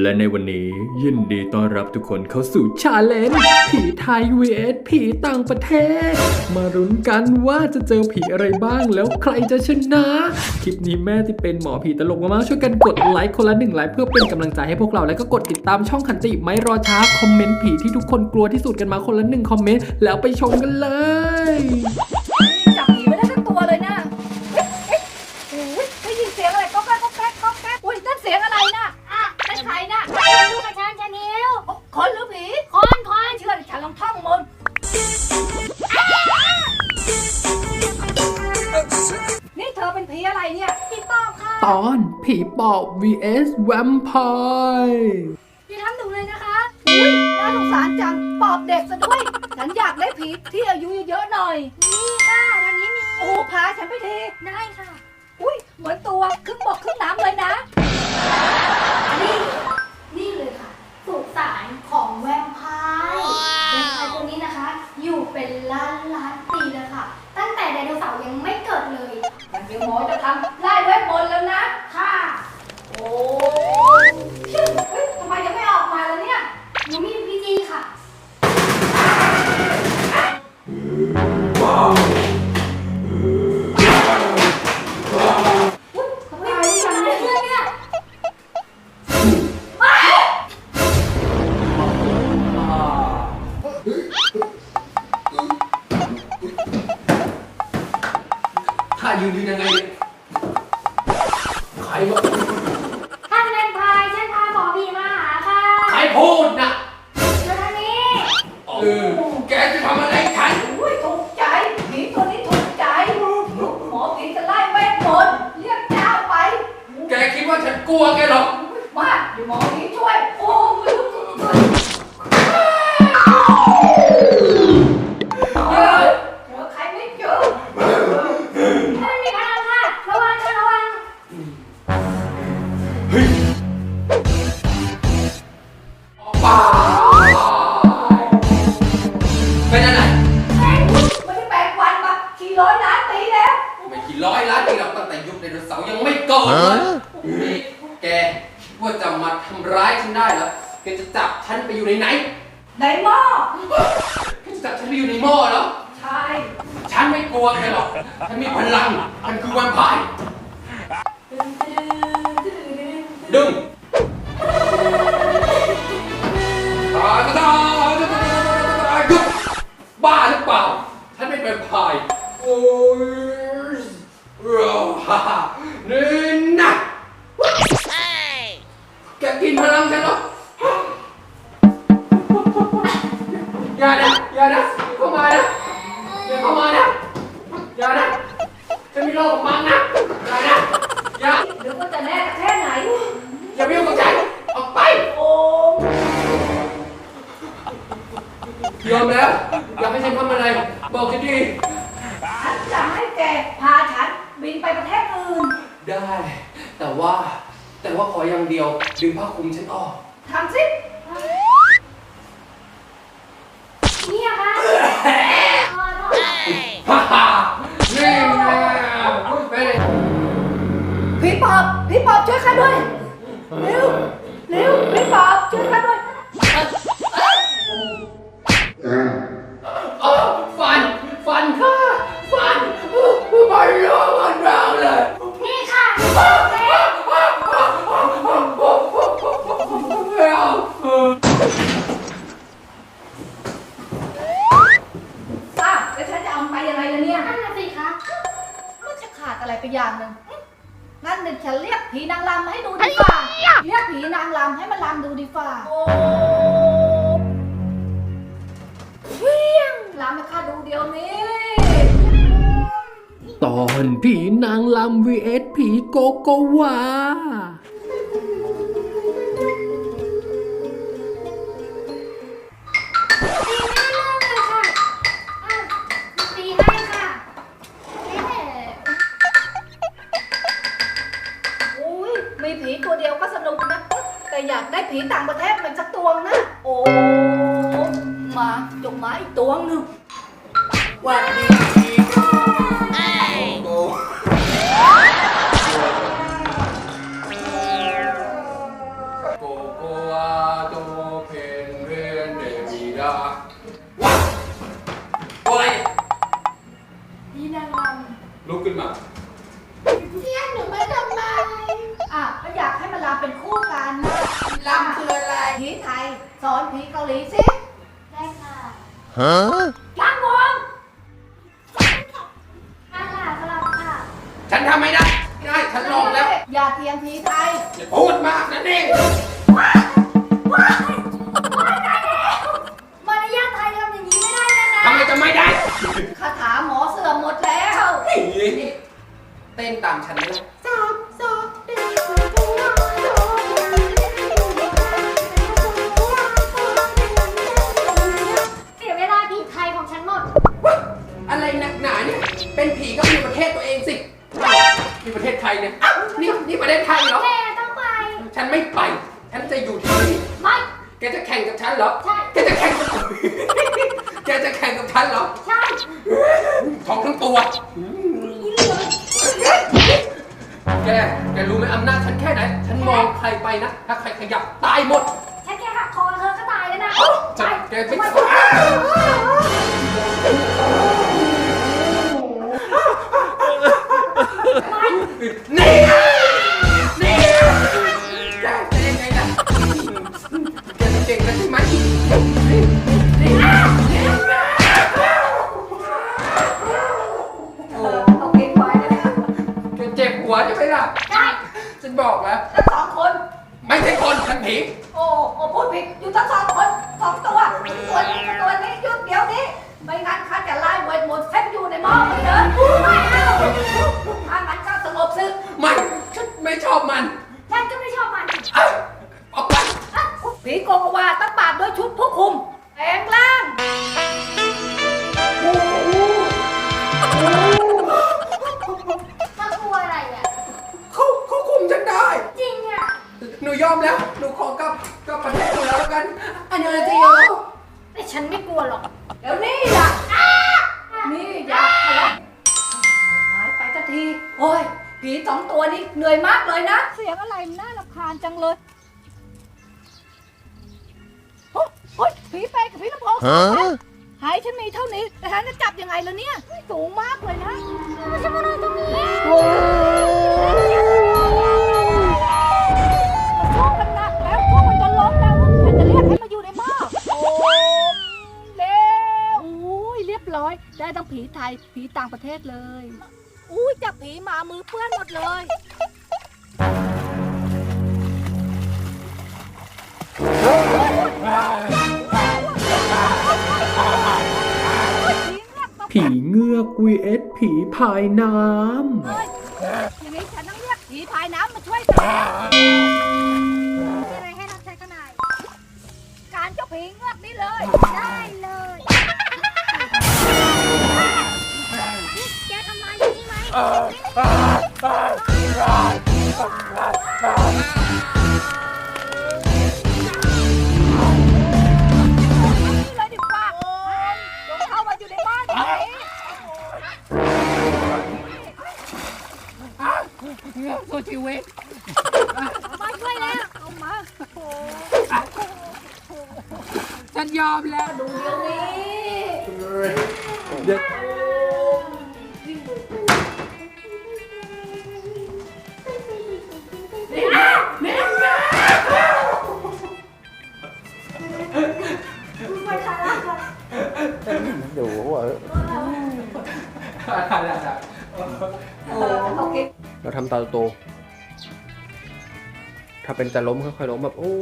และในวันนี้ยินดีต้อนรับทุกคนเข้าสู่ชาเลนจ์ผีไทย vs ผีต่างประเทศ มารุ้นกันว่าจะเจอผีอะไรบ้างแล้วใครจะชนะ คลิปนี้แม่ที่เป็นหมอผีตลกมากๆช่วยกันกดไลค์คนละหนึ่งไลค์เพื่อเป็นกำลังใจให้พวกเราแล้วก็กดติดตามช่องขันติไม่รอช้าคอมเมนต์ผีที่ทุกคนกลัวที่สุดกันมาคนละหนึ่งคอมเมนต์แล้วไปชมกันเลย ตอนผีปอบ vs vampire อย่าทำหนูเลยนะคะอุ้ยน่าสงสารจัง ปอบเด็กซะด้วย ฉันอยากได้ผีที่อายุเยอะๆหน่อย นี่ค่ะตอนนี้มี โอ้พาฉันไปทีได้ค่ะ อุ้ยเหมือนตัวครึ่งบกครึ่งน้ำเลยนะ นี่ นี่เลยค่ะ สุสานของแวมไพร์แวมไพร์ตัวนี้นะคะ อยู่เป็นล้านล้านปีแล้วค่ะ ตั้งแต่ไดโนเสาร์ยังไม่เกิดเลยมันเดี๋ยวหมอจะทำ ยืนยืนยังไงเนี่ยใครวะท่านแวมไพร์ฉันพาหมอผีมาหาค่ะใครพูดนะเดี๋ยวทางนี้เออแกจะทำอะไรฉันอุ้ยถูกใจผีตัวนี้ถูกใจหมอผีจะไล่แมงมนต์เรียกเจ้าไป แกคิดว่าฉันกลัวแก มาทำร้ายฉันได้เหรอแกจะจับฉันไปอยู่ในไหนในหม้อแกจะจับฉันไปอยู่ในหม้อเหรอ ใช่ฉันไม่กลัวแกหรอก ฉันมีพลัง ฉันคือวันพายดึง นะอย่านะอย่าเข้ามานะอย่าเข้ามานะอย่านะฉันมีโรคกับมังนะอย่านะอย่าเดี๋ยวก็จะแน่แค่ไหน อย่าไปยุ่งกับฉันออกไปโอ้ยอมแล้ว อยากให้ฉันทำอะไร บอกฉันดีฉันจะให้แกพาฉันบินไปประเทศอื่น ได้ แต่ว่าแต่ว่าขออย่างเดียวดึงผ้าคลุมฉันออกทำสิ พี่ปอบพี่ปอบช่วยข้าด้วยเร็วเร็วพี่ปอบช่วยข้าด้วยเตอนผีนางลำ vs ผีโกโกวา lazy? Huh? อะไรหนักหนาเนี่ย เป็นผีก็อยู่ประเทศตัวเองสินี่ประเทศไทยเนี่ยอ้าวนี่นี่ประเทศไทยเหรอแม่ต้องไป ฉันไม่ไป ฉันจะอยู่ที่นี่ ไม่ แกจะแข่งกับฉันเหรอ ใช่ แกจะแข่งกับ แกจะแข่งกับฉันเหรอใช่ท้องทั้งตัวแก แกรู้ไหมอำนาจฉันแค่ไหน ฉันมองใครไปนะ ถ้าใครขยับตายหมดแค่แกหักคอเธอก็ตายแล้วนะจะแกไม่ ไม่นี่นี่แกจะยังไงล่ะแกจะเก่งแล้วใช่ไหมนี่นี่โอ้เอาเก่งไว้นะเนี่ยแกเจ็บหัวใช่ไหมล่ะ ได้ฉันบอกแล้ว ทั้งสองคน ไม่ใช่คนฉันผีโอ้โอ้พูดผิดอยู่ทั้งสองคนสองตัวตัวนี้ตัวนี้หยุดเดี๋ยวนี้ ไม่งั้นข้าจะไล่เวทมนต์เส้นอยู่ในหม้อไปเลยไม่เอา ไม่ชอบมันฉันก็ไม่ชอบมันเอ้ยออกไปผีโกงวาต้องปราบด้วยชุดผู้คุมแปลงร่างเธอกลัวอะไรอะ เขาเขาคุมฉันได้ จริงอะ หนูยอมแล้ว หนูขอกลับกลับประเทศหนูแล้วแล้วกัน อันนี้จะโยแต่ฉันไม่กลัวหรอก เดี๋ยวนี้ล่ะนี่อย่าทะเลาะหายไปสักที โอ้ย ผีสองตัวนี้เหนื่อยมากเลยนะ เสียงอะไรมันน่ารำคาญจังเลยโอ๊ยโอ๊ยผีไปกับผีลำโพง Huh? หายฉันมีเท่านี้แต่ฉันจะจับยังไงล่ะเนี่ย สูงมากเลยนะฉันมานอนตรงนี้โอ้พวกมันหนักแล้วพวกมันจะล้มแล้วฉันจะเรียกให้มาอยู่ในหม้อโอ้เร็วโอ้ยเรียบร้อย ได้ทั้งผีไทยผีต่างประเทศเลยอุ้ยจับผีห มามือเปื้อนหมดเลยผีเงือกมาผีเงือก vs ผีพายน้เฮ้ยอย่างนี้ฉันต้องเรียกผีพายน้ำมาช่วยกันแล้วมีอะไรให้รับใช้ขนาดการเจ้าผีเงือกนี่เลยได้เลย เลยดีกว่าจงเข้ามาอยู่ในบ้านนี้สู้ชีวิตมาช่วยแล้วเอามาโอ้ฉันยอมแล้ว ดูเดี๋ยวนี้เดี๋ย ตาโตถ้าเป็นจะล้มค่อยๆล้มแบบโอ้